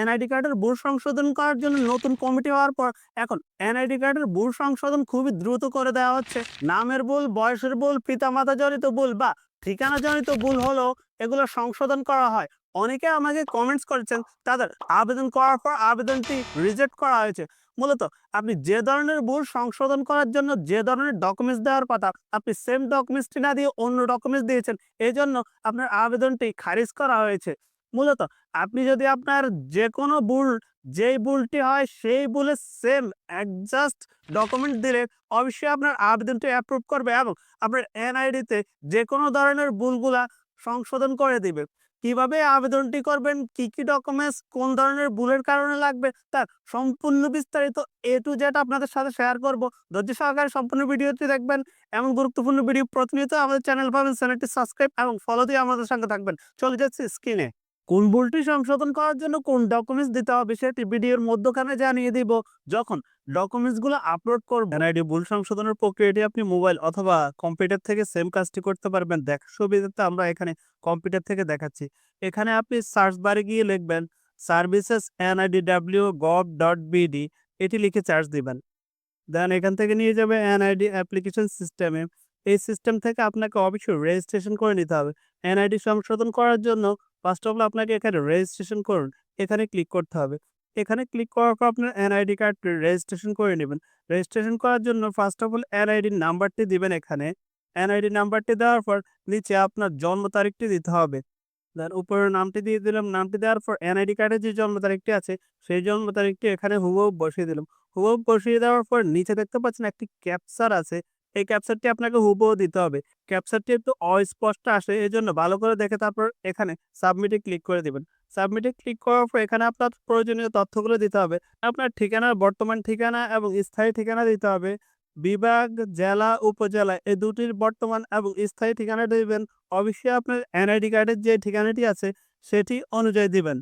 NID কার্ডের ভুল সংশোধন করার জন্য নতুন কমিটি হওয়ার পর এখন এনআইডি কার্ডের ভুল সংশোধন খুবই দ্রুত করে দেওয়া হচ্ছে। নামের ভুল, বয়সের ভুল পিতামাতা জনিত ভুল বা ঠিকানা জনিত ভুল হলেও এগুলো সংশোধন করা হয়। অনেকে আমাকে কমেন্টস করেছেন, তাদের আবেদন করার পর আবেদনটি রিজেক্ট করা হয়েছে। মূলত আপনি যে ধরনের ভুল সংশোধন করার জন্য যে ধরনের ডকুমেন্টস দেওয়ার কথা, আপনি সেম ডকুমেন্টসটি না দিয়ে অন্য ডকুমেন্টস দিয়েছেন এই জন্য আপনার আবেদনটি খারিজ করা হয়েছে। মূলত আপনি যদি আপনার যে কোনো ভুল, যেই ভুলটি হয় সেই ভুলে সেম অ্যাডজাস্ট ডকুমেন্ট দিলে অবশ্যই আপনার আবেদনটি অ্যাপ্রুভ করবে এবং আপনার এনআইডিতে যে কোনো ধরনের ভুলগুলা সংশোধন করে দিবে। কীভাবে আবেদনটি করবেন, কি কি ডকুমেন্টস কোন ধরনের ভুলের কারণে লাগবে তার সম্পূর্ণ বিস্তারিত এ টু জেড আপনাদের সাথে শেয়ার করব। ধৈর্য সহকারে সম্পূর্ণ ভিডিওটি দেখবেন এমন গুরুত্বপূর্ণ ভিডিও প্রতিনিয়ত আমাদের চ্যানেল পাবেন চ্যানেলটি সাবস্ক্রাইব এবং ফলো দিয়ে আমাদের সঙ্গে থাকবেন। চলে যাচ্ছি স্ক্রিনে কোন ভুলটি সংশোধন করার জন্য কোন ডকুমেন্টস দিতে হবে সেটি ভিডিওর মধ্যখানে জানিয়ে দিব। যখন ডকুমেন্টসগুলো আপলোড করবেন এনআইডি ভুল সংশোধনের প্রক্রিয়াটি আপনি মোবাইল অথবা কম্পিউটার থেকে সেম কাজটি করতে পারবেন। দেখ সুবিধাতে আমরা এখানে কম্পিউটার থেকে দেখাচ্ছি। এখানে আপনি সার্চ বারে গিয়ে লিখবেন services NID W gov dot BD এটি লিখে চার্জ দিবেন। দেন এখান থেকে নিয়ে যাবে এনআইডি অ্যাপ্লিকেশন সিস্টেমে এই সিস্টেম থেকে আপনাকে অবশ্যই রেজিস্ট্রেশন করে নিতে হবে। এনআইডি সংশোধন করার জন্য ফার্স্ট অফ অল আপনাকে এখানে রেজিস্ট্রেশন করুন, এখানে ক্লিক করতে হবে। এখানে ক্লিক করার পর আপনার এনআইডি কার্ড রেজিস্ট্রেশন করে নেবেন। রেজিস্ট্রেশন করার জন্য ফার্স্ট অফ অল এনআইডির নাম্বারটি দিবেন এখানে। এনআইডি নাম্বারটি দেওয়ার পর নিচে আপনার জন্ম তারিখটি দিতে হবে। দেন উপরের নামটি দিয়ে দিলাম। নামটি দেওয়ার পর এনআইডি কার্ডের যে জন্ম তারিখটি আছে, সেই জন্ম তারিখটি এখানে হুবহু বসিয়ে দিলাম। হুবহু বসিয়ে দেওয়ার পর নিচে দেখতে পাচ্ছেন একটি ক্যাপচার আছে। এই ক্যাপচারটি আপনাকে হুবহু দিতে হবে। ক্যাপচারটি একটু অস্পষ্ট আসে এই জন্য ভালো করে দেখে তারপর এখানে সাবমিটে ক্লিক করে দিবেন। সাবমিটে ক্লিক করার পর এখানে আপনার প্রয়োজনীয় তথ্যগুলো দিতে হবে। আপনার ঠিকানার বর্তমান ঠিকানা এবং স্থায়ী ঠিকানা দিতে হবে। বিভাগ, জেলা, উপজেলা এই দুটির বর্তমান এবং স্থায়ী ঠিকানা দিবেন। অবশ্যই আপনার এনআইডি কার্ডের যে ঠিকানাটি আছে, সেটি অনুযায়ী দিবেন।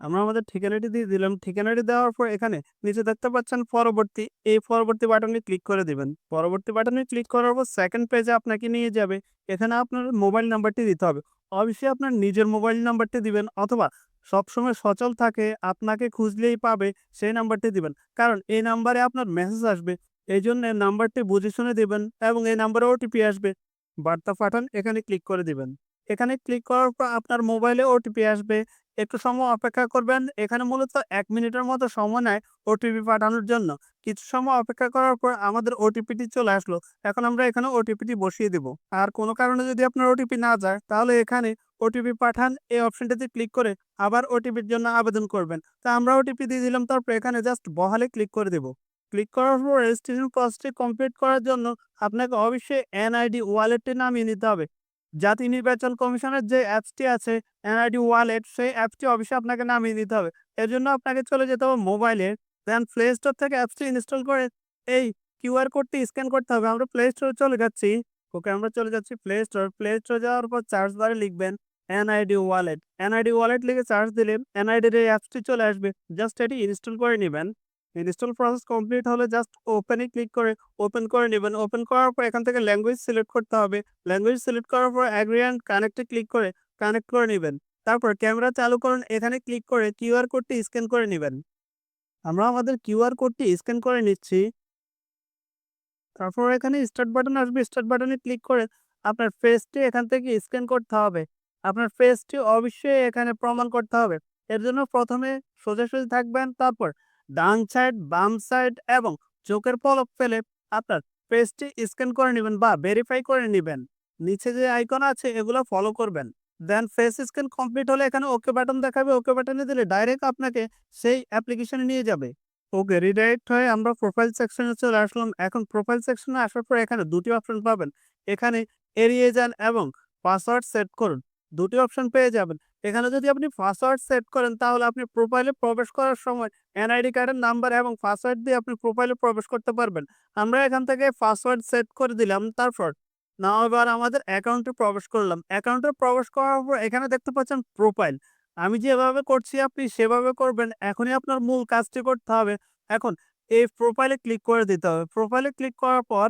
আমরা আমাদের ঠিকানাটি দিয়ে দিলাম। ঠিকানাটি দেওয়ার পর এখানে নিচে দেখতে পাচ্ছেন পরবর্তী, এই পরবর্তী বাটনে ক্লিক করে দিবেন। পরবর্তী বাটনে ক্লিক করার পর সেকেন্ড পেজে আপনাকে নিয়ে যাবে। এখানে আপনার মোবাইল নাম্বারটি দিতে হবে। অবশ্যই আপনার নিজের মোবাইল নাম্বারটি দিবেন অথবা সবসময় সচল থাকে, আপনাকে খুঁজলেই পাবে, সেই নাম্বারটি দিবেন। কারণ এই নাম্বারে আপনার মেসেজ আসবে। এই জন্য নাম্বারটি বুঝে শুনে দিবেন এবং এই নাম্বারে ওটিপি আসবে। বার্তা পাঠান, এখানে ক্লিক করে দিবেন। এখানে ক্লিক করার পর আপনার মোবাইলে ওটিপি আসবে। একটু সময় অপেক্ষা করবেন। এখানে মূলত এক মিনিটের মতো সময় নেয় ওটিপি পাঠানোর জন্য। কিছু সময় অপেক্ষা করার পর আমাদের ওটিপিটি চলে আসলো। এখন আমরা এখানে ওটিপিটি বসিয়ে দিব। আর কোনো কারণে যদি আপনার ওটিপি না যায়, তাহলে এখানে ওটিপি পাঠান। এই অপশনটিতে ক্লিক করে আবার ওটিপির জন্য আবেদন করবেন। তা আমরা ওটিপি দিয়ে দিলাম, তারপর এখানে জাস্ট বহালে ক্লিক করে দেব। ক্লিক করার পর রেজিস্ট্রেশন প্রসেসটি কমপ্লিট করার জন্য আপনাকে অবশ্যই এনআইডি ওয়ালেটটি নামিয়ে নিতে হবে। জাতীয় নির্বাচন কমিশনের যে অ্যাপসটি আছে এনআইডি ওয়ালেট, সেই অ্যাপসটি অবশ্যই আপনাকে নামিয়ে দিতে হবে। এর জন্য আপনাকে চলে যেতে হবে মোবাইলে, দেন প্লে স্টোর থেকে অ্যাপসটি ইনস্টল করে এই কিউআর কোডটি স্ক্যান করতে হবে। আমরা প্লে স্টোরে চলে যাচ্ছি। ওকে, আমরা চলে যাচ্ছি প্লে স্টোর। প্লে স্টোর যাওয়ার পর চার্জ বারে লিখবেন এনআইডি ওয়ালেট। এনআইডি ওয়ালেট লিখে চার্জ দিলে এনআইডির এই অ্যাপসটি চলে আসবে। জাস্ট এটি ইনস্টল করে নেবেন। ইনস্টল প্রসেস কমপ্লিট হলে জাস্ট ওপেনে ক্লিক করে ওপেন করে নেবেন। ওপেন করার পর এখান থেকে ল্যাঙ্গুয়েজ সিলেক্ট করতে হবে। ল্যাঙ্গুয়েজ সিলেক্ট করার পর অ্যাগ্রি অ্যান্ড কানেক্টে ক্লিক করে কানেক্ট করে নেবেন। তারপর ক্যামেরা চালু করুন, এখানে ক্লিক করে কিউআর কোডটি স্ক্যান করে নেবেন। আমরা আমাদের কিউআর কোডটি স্ক্যান করে নিচ্ছি। তারপর এখানে স্টার্ট বাটন আসবে স্টার্ট বাটনে ক্লিক করে আপনার ফেসটি এখান থেকে স্ক্যান করতে হবে। আপনার ফেসটি অবশ্যই এখানে প্রমাণ করতে হবে। এর জন্য প্রথমে সোজাসুজি থাকবেন, তারপর ডান সাইড, বাম সাইড এবং চোখের পলক ফেলে আপনার ফেসটি স্ক্যান করে নেবেন বা ভেরিফাই করে নেবেন। নিচে যে আইকন আছে, এগুলো ফলো করবেন। দেন ফেস স্ক্যান কমপ্লিট হলে এখানে ওকে বাটন দেখাবে। ওকে বাটনে দিলে ডাইরেক্ট আপনাকে সেই অ্যাপ্লিকেশনে নিয়ে যাবে। ওকে রিডাইরেক্ট হয়ে আমরা প্রোফাইল সেকশনে চলে আসলাম। এখন প্রোফাইল সেকশনে আসার পর এখানে দুটি অপশন পাবেন। এখানে এড়িয়ে যান এবং পাসওয়ার্ড সেট করুন। দুটি অপশন পেয়ে যাবেন। এখানে যদি আপনি পাসওয়ার্ড সেট করেন, তাহলে আপনি প্রোফাইলে প্রবেশ করার সময় এনআইডি কার্ডের নাম্বার এবং পাসওয়ার্ড দিয়ে আপনি প্রোফাইলে প্রবেশ করতে পারবেন। আমরা এখান থেকে পাসওয়ার্ড সেট করে দিলাম, তারপর না এবার আমাদের অ্যাকাউন্টে প্রবেশ করলাম। অ্যাকাউন্টে প্রবেশ করার পর এখানে দেখতে পাচ্ছেন প্রোফাইল আমি যেভাবে করছি, আপনি সেভাবে করবেন। এখনই আপনার মূল কাজটি করতে হবে। এখন এই প্রোফাইলে ক্লিক করে দিতে হবে। প্রোফাইলে ক্লিক করার পর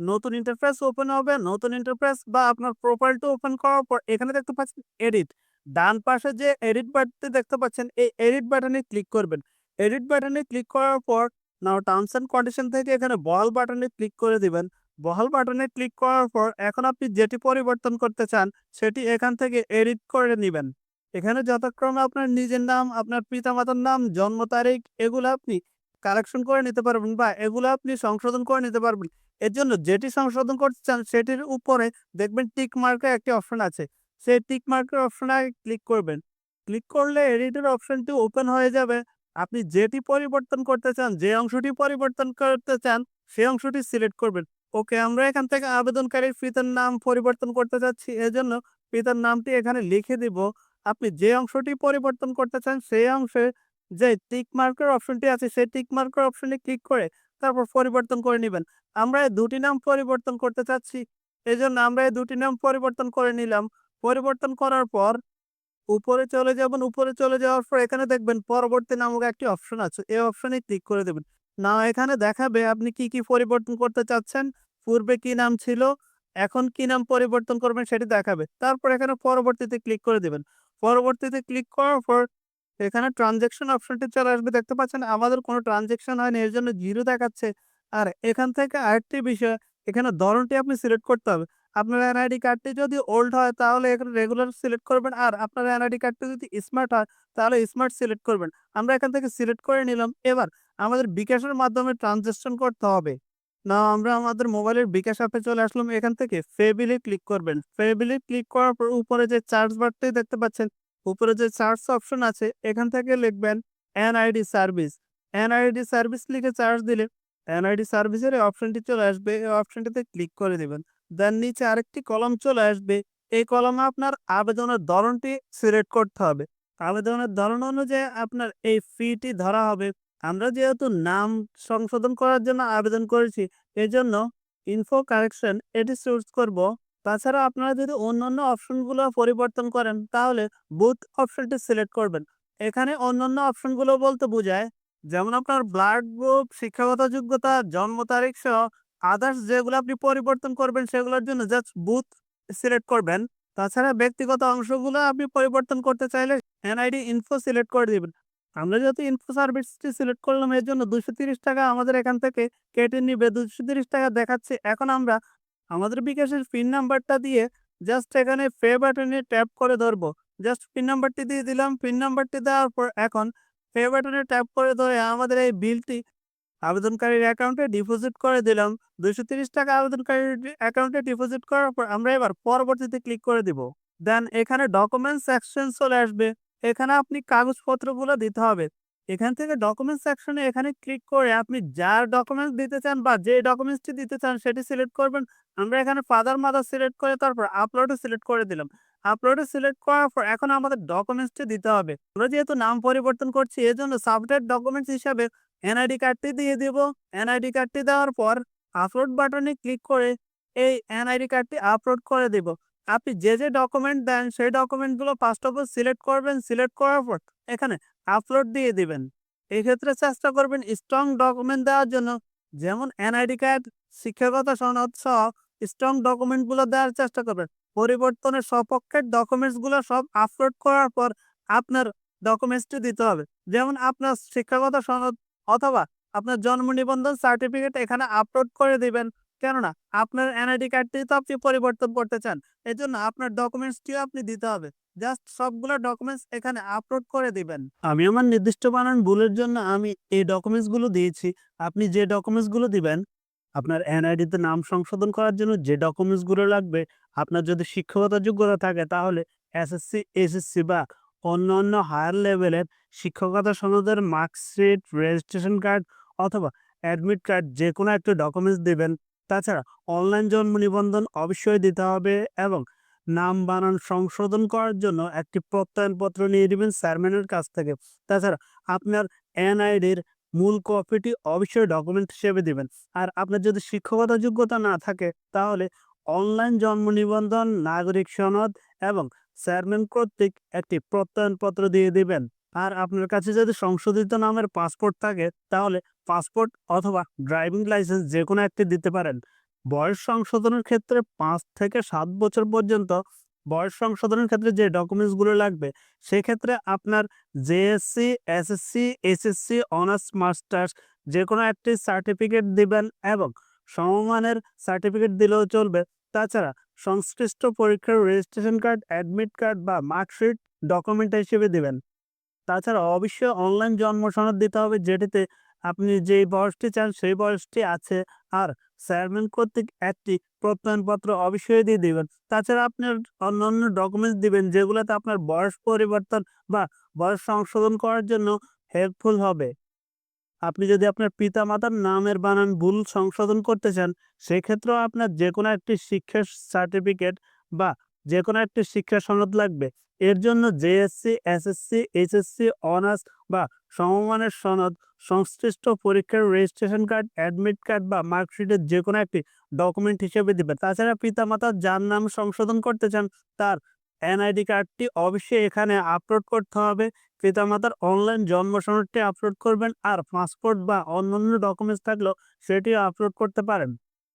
নতুন ইন্টারফেস ওপেন হবে, নতুন ইন্টারফেস বা আপনার প্রোফাইলটা ওপেন করার পর এখানে দেখতে পাচ্ছেন এডিট ডান পাশে যে এডিট বাটনটি দেখতে পাচ্ছেন, এই এডিট বাটনে ক্লিক করবেন। এডিট বাটনে ক্লিক করার পর নাও টার্মস অ্যান্ড কন্ডিশন থেকে এখানে বহাল বাটনে ক্লিক করে দিবেন। বহাল বাটনে ক্লিক করার পর এখন আপনি যেটি পরিবর্তন করতে চান, সেটি এখান থেকে এডিট করে নেবেন। এখানে যথাক্রমে আপনার নিজের নাম, আপনার পিতামাতার নাম, জন্ম তারিখ, এগুলো আপনি কালেকশন করে নিতে পারবেন বা এগুলো আপনি সংশোধন করে নিতে পারবেন। এর জন্য যেটি সংশোধন করতে চান সেটির উপরে দেখবেন টিক মার্কের একটি অপশন আছে। সেই টিক মার্কের অপশনে ক্লিক করবেন। ক্লিক করলে এডিটের অপশনটি ওপেন হয়ে যাবে। আপনি যেটি পরিবর্তন করতে চান, যে অংশটি পরিবর্তন করতে চান সেই অংশটি সিলেক্ট করবেন। ওকে, আমরা এখান থেকে আবেদনকারীর পিতার নাম পরিবর্তন করতে চাচ্ছি। এজন্য পিতার নামটি এখানে লিখে দিব। আপনি যে অংশটি পরিবর্তন করতে চান, সেই অংশে যে টিক মার্কের অপশনটি আছে, সেই টিক মার্কের অপশনে ক্লিক করে তারপর পরিবর্তন করে নেবেন। আমরা এই দুটি নাম পরিবর্তন করতে চাচ্ছি এই জন্য আমরা এই দুটি নাম পরিবর্তন করে নিলাম। পরিবর্তন করার পর উপরে চলে যাবেন, উপরে চলে যাওয়ার পর এখানে দেখবেন পরবর্তী নামক একটি অপশন আছে, এই অপশনে ক্লিক করে দেবেন। না এখানে দেখাবে আপনি কি কি পরিবর্তন করতে চাচ্ছেন, পূর্বে কি নাম ছিল, এখন কি নাম পরিবর্তন করবেন সেটি দেখাবে। তারপর এখানে পরবর্তীতে ক্লিক করে দেবেন। পরবর্তীতে ক্লিক করার পর এখানে ট্রানজেকশন অপশনটি চলে আসবে, দেখতে পাচ্ছেন আমাদের কোনো ট্রানজেকশন হয়নি, এর জন্য জিরো দেখাচ্ছে। আর এখান থেকে আরেকটি বিষয়, এখানে ধরনটি আপনি সিলেক্ট করতে হবে। আপনার এনআইডি কার্ডটি যদি ওল্ড হয়, তাহলে এখানে রেগুলার সিলেক্ট করবেন। আর আপনার এনআইডি কার্ডটি যদি স্মার্ট হয়, তাহলে স্মার্ট সিলেক্ট করবেন। আমরা এখান থেকে সিলেক্ট করে নিলাম। এবার আমাদের বিকাশের মাধ্যমে ট্রানজেকশন করতে হবে। না আমরা আমাদের মোবাইলের বিকাশ অ্যাপে চলে আসলাম। এখান থেকে ফেবিলে ক্লিক করবেন। ফেবিলে ক্লিক করার পর উপরে যে চার্জ বারটি দেখতে পাচ্ছেন উপরে যে চার্জ অপশন আছে, এখান থেকে লিখবেন এনআইডি সার্ভিস এনআইডি সার্ভিস লিখে চার্জ দিলে এনআইডি সার্ভিসের এই অপশনটি চলে আসবে। এই অপশনটিতে ক্লিক করে দেবেন। দেন নিচে আরেকটি কলম চলে আসবে। এই কলমে আপনার আবেদনের ধরনটি সিলেক্ট করতে হবে। আবেদনের ধরন অনুযায়ী আপনার এই ফিটি ধরা হবে। আমরা যেহেতু নাম সংশোধন করার জন্য আবেদন করেছি, এজন্য ইনফো কারেকশন এটি চুজ করব। তাছাড়া আপনারা যদি অন্যান্য অপশনগুলো পরিবর্তন করেন, তাহলে বুথ অপশনটি সিলেক্ট করবেন। এখানে অন্যান্য অপশনগুলো বলতে বোঝায়, যেমন আপনার ব্লাড গ্রুপ শিক্ষাগত যোগ্যতা, জন্ম তারিখ সহ আদার্স যেগুলো আপনি পরিবর্তন করবেন সেগুলোর জন্য জাস্ট বুথ সিলেক্ট করবেন। তাছাড়া ব্যক্তিগত অংশগুলো আপনি পরিবর্তন করতে চাইলে এনআইডি ইনফো সিলেক্ট করে দিবেন। আমরা যেহেতু ইনফো সার্ভিসটি সিলেক্ট করলাম, এর জন্য দুশো টাকা আমাদের এখান থেকে কেটে নিবে। দুশো টাকা দেখাচ্ছে। এখন আমরা আমাদের বিকাশের পিন নাম্বারটা দিয়ে জাস্ট এখানে পে বাটনে ট্যাপ করে ধরবো। জাস্ট পিন নাম্বারটি দিয়ে দিলাম পিন নাম্বারটি দেওয়ার পর এখন পে বাটনে ট্যাপ করে ধরে আমাদের এই বিলটি আবেদনকারীর অ্যাকাউন্টে ডিপোজিট করে দিলাম। দুইশো তিরিশ টাকা আবেদনকারীর অ্যাকাউন্টে ডিপোজিট করার পর আমরা এবার পরবর্তীতে ক্লিক করে দিব। দেন এখানে ডকুমেন্টস সেকশন চলে আসবে। এখানে আপনি কাগজপত্রগুলো দিতে হবে। এখান থেকে ডকুমেন্টস সেকশনে এখানে ক্লিক করে আপনি যার ডকুমেন্টস দিতে চান বা যে ডকুমেন্টসটি দিতে চান সেটি সিলেক্ট করবেন। আমরা এখানে ফাদার মাদার সিলেক্ট করে তারপর আপলোডে সিলেক্ট করে দিলাম। আপলোডে সিলেক্ট করার পর এখন আমাদের ডকুমেন্টসটি দিতে হবে। আমরা যেহেতু নাম পরিবর্তন করছি, এজন্য সাবজেক্ট ডকুমেন্টস হিসাবে এনআইডি কার্ডটি দিয়ে দিব। এনআইডি কার্ডটি দেওয়ার পর আপলোড বাটনে ক্লিক করে এই এনআইডি কার্ডটি আপলোড করে দিব। আপনি যে যে ডকুমেন্ট দেন, সেই ডকুমেন্টগুলো ফার্স্ট অফ অল সিলেক্ট করবেন। সিলেক্ট করার পর এখানে আপলোড দিয়ে দিবেন। এক্ষেত্রে চেষ্টা করবেন স্ট্রং ডকুমেন্ট দেওয়ার জন্য, যেমন এনআইডি কার্ড শিক্ষাগত সনদ সহ স্ট্রং ডকুমেন্টগুলো দেওয়ার চেষ্টা করবেন। পরিবর্তনের সপক্ষের ডকুমেন্টসগুলো সব আপলোড করার পর আপনার ডকুমেন্টসটি দিতে হবে। যেমন আপনার শিক্ষাগত সনদ অথবা আপনার জন্ম নিবন্ধন সার্টিফিকেট এখানে আপলোড করে দিবেন। কেননা আপনার এনআইডি কার্ডটি তো আপনি পরিবর্তন করতে চান এই জন্য আপনার ডকুমেন্টসটিও আপনি দিতে হবে। জাস্ট সবগুলো ডকুমেন্টস এখানে আপলোড করে দিবেন। আমি আমার নির্দিষ্ট বানান ভুলের জন্য আমি এই ডকুমেন্টসগুলো দিয়েছি। আপনি যে ডকুমেন্টসগুলো দিবেন, আপনার এনআইডিতে নাম সংশোধন করার জন্য যে ডকুমেন্টসগুলো লাগবে, আপনার যদি শিক্ষাগত যোগ্যতা থাকে তাহলে এসএসসি এসএসসি বা অন্য অন্য হায়ার লেভেলের শিক্ষকতা সনদের মার্কশিট রেজিস্ট্রেশন কার্ড অথবা অ্যাডমিট কার্ড যে কোনো একটা ডকুমেন্টস দেবেন। তাছাড়া অনলাইন জন্ম নিবন্ধন অবশ্যই দিতে হবে এবং নাম বানান সংশোধন করার জন্য একটি প্রত্যয়নপত্র নিয়ে নেবেন চেয়ারম্যানের কাছ থেকে। তাছাড়া আপনার এনআইডির মূল কপিটি অবশ্যই ডকুমেন্ট হিসেবে দিবেন। আর আপনার যদি শিক্ষকতা যোগ্যতা না থাকে, তাহলে অনলাইন জন্ম নিবন্ধন, নাগরিক সনদ এবং চেয়ারম্যান কর্তৃক একটি প্রত্যয়নপত্র দিয়ে দিবেন। আর আপনার কাছে যদি সংশোধিত নামের পাসপোর্ট থাকে, তাহলে পাসপোর্ট অথবা ড্রাইভিং লাইসেন্স যে কোনো একটি দিতে পারেন। বয়স সংশোধনের ক্ষেত্রে পাঁচ থেকে সাত বছর পর্যন্ত বয়স সংশোধনের ক্ষেত্রে যে ডকুমেন্টসগুলো লাগবে, সেক্ষেত্রে আপনার JSC SSC SSC honours masters যে কোনো একটি সার্টিফিকেট দিবেন এবং সমমানের সার্টিফিকেট দিলেও চলবে। তাছাড়া সংশ্লিষ্ট পরীক্ষার রেজিস্ট্রেশন কার্ড অ্যাডমিট কার্ড বা মার্কশিট ডকুমেন্ট হিসেবে দিবেন। তাছাড়া অবশ্যই অনলাইন জন্ম সনদ দিতে হবে, যেটিতে আপনি যেই বয়সটি চান সেই বয়সটি আছে। আর চেয়ারম্যান কর্তৃক একটি প্রত্যয়নপত্র অবশ্যই দিয়ে দিবেন। তাছাড়া আপনার অন্যান্য ডকুমেন্টস দিবেন, যেগুলোতে আপনার বয়স পরিবর্তন বা বয়স সংশোধন করার জন্য হেল্পফুল হবে। আপনি যদি আপনার পিতা মাতার নামের বানান ভুল সংশোধন করতে চান, সেক্ষেত্রেও আপনার যে কোনো একটি শিক্ষার সার্টিফিকেট বা যে কোনো একটি শিক্ষা সনদ লাগবে। এর জন্য জেএসসি এসএসসি এইচএসসি অনার্স বা সমমানের সনদ, সংশ্লিষ্ট পরীক্ষার রেজিস্ট্রেশন কার্ড অ্যাডমিট কার্ড বা মার্কশিটের যে কোনো একটি ডকুমেন্ট হিসেবে দিবে। তাছাড়া পিতামাতার যার নাম সংশোধন করতে চান, তার এনআইডি কার্ডটি অবশ্যই এখানে আপলোড করতে হবে। পিতামাতার অনলাইন জন্ম সনদটি আপলোড করবেন আর পাসপোর্ট বা অন্যান্য ডকুমেন্টস থাকলেও সেটিও আপলোড করতে পারেন।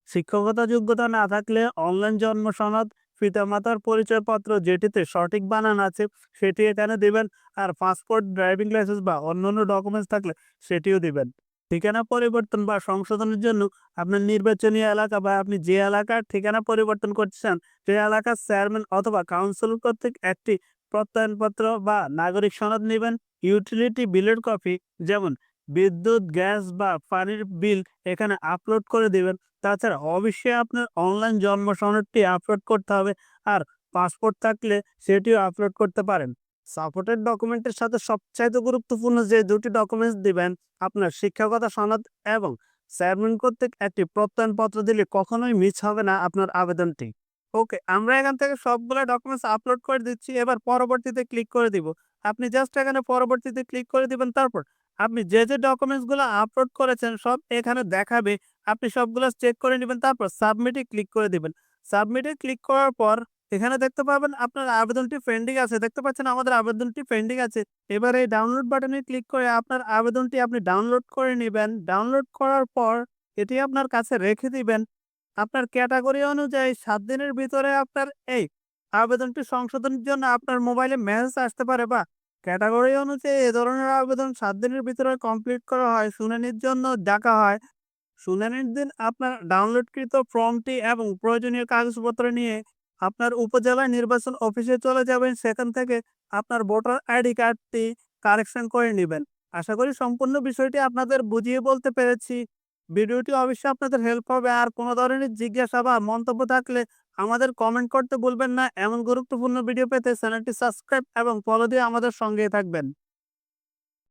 শিক্ষকতা যোগ্যতা না থাকলে অনলাইন জন্ম সনদ পিতামাতার পরিচয়পত্র যেটিতে সঠিক বানান আছে, সেটি এখানে দিবেন। আর পাসপোর্ট, ড্রাইভিং লাইসেন্স বা অন্যান্য ডকুমেন্টস থাকলে সেটিও দিবেন। ঠিকানা পরিবর্তন বা সংশোধনের জন্য আপনার নির্বাচনী এলাকা বা আপনি যে এলাকার ঠিকানা পরিবর্তন করতে চান, সেই এলাকার চেয়ারম্যান অথবা কাউন্সিল কর্তৃক একটি প্রত্যয়নপত্র বা নাগরিক সনদ নেবেন। ইউটিলিটি বিলের কপি, যেমন বিদ্যুৎ, গ্যাস বা পানির বিল এখানে আপলোড করে দিবেন। তাছাড়া অবশ্যই আপনার অনলাইন জন্ম সনদটি আপলোড করতে হবে। আর পাসপোর্ট থাকলে সেটিও আপলোড করতে পারেন। সাপোর্টেড ডকুমেন্টের সাথে সবচাইতে গুরুত্বপূর্ণ যে দুটি ডকুমেন্টস দিবেন, আপনার শিক্ষাগত সনদ এবং চেয়ারম্যান কর্তৃক একটি প্রত্যয়নপত্র দিলে কখনোই মিস হবে না আপনার আবেদনটি। ওকে আমরা এখান থেকে সবগুলো ডকুমেন্টস আপলোড করে দিচ্ছি। এবার পরবর্তীতে ক্লিক করে দিব। আপনি জাস্ট এখানে পরবর্তীতে ক্লিক করে দিবেন। তারপর আপনি যে যে ডকুমেন্টসগুলো আপলোড করেছেন, সব এখানে দেখাবে। আপনি সবগুলো চেক করে নেবেন, তারপর সাবমিটে ক্লিক করে দিবেন। সাবমিটে ক্লিক করার পর এখানে দেখতে পাবেন আপনার আবেদনটি পেন্ডিং আছে। দেখতে পাচ্ছেন আমাদের আবেদনটি পেন্ডিং আছে। এবার এই ডাউনলোড বাটনে ক্লিক করে আপনার আবেদনটি আপনি ডাউনলোড করে নেবেন। ডাউনলোড করার পর এটি আপনার কাছে রেখে দিবেন। আপনার ক্যাটাগরি অনুযায়ী সাত দিনের ভিতরে আপনার এই আবেদনটি সংশোধনের জন্য আপনার মোবাইলে মেসেজ আসতে পারে বা ক্যাটাগরি অনুযায়ী এ ধরনের আবেদন সাত দিনের ভিতরে কমপ্লিট করা হয়, শুনানির জন্য ডাকা হয়। শুনানির দিন আপনার ডাউনলোডকৃত ফর্মটি এবং প্রয়োজনীয় কাগজপত্র নিয়ে আপনার উপজেলা নির্বাচন অফিসে চলে যাবেন। সেখান থেকে আপনার ভোটার আইডি কার্ডটি কারেকশন করে নেবেন। আশা করি সম্পূর্ণ বিষয়টি আপনাদের বুঝিয়ে বলতে পেরেছি। ভিডিওটি অবশ্যই আপনাদের হেল্প হবে। আর কোনো ধরনের জিজ্ঞাসা বা মন্তব্য থাকলে আমাদের কমেন্ট করতে ভুলবেন না। এমন গুরুত্বপূর্ণ ভিডিও পেতে চ্যানেলটি সাবস্ক্রাইব এবং ফলো দিয়ে আমাদের সঙ্গেই থাকবেন।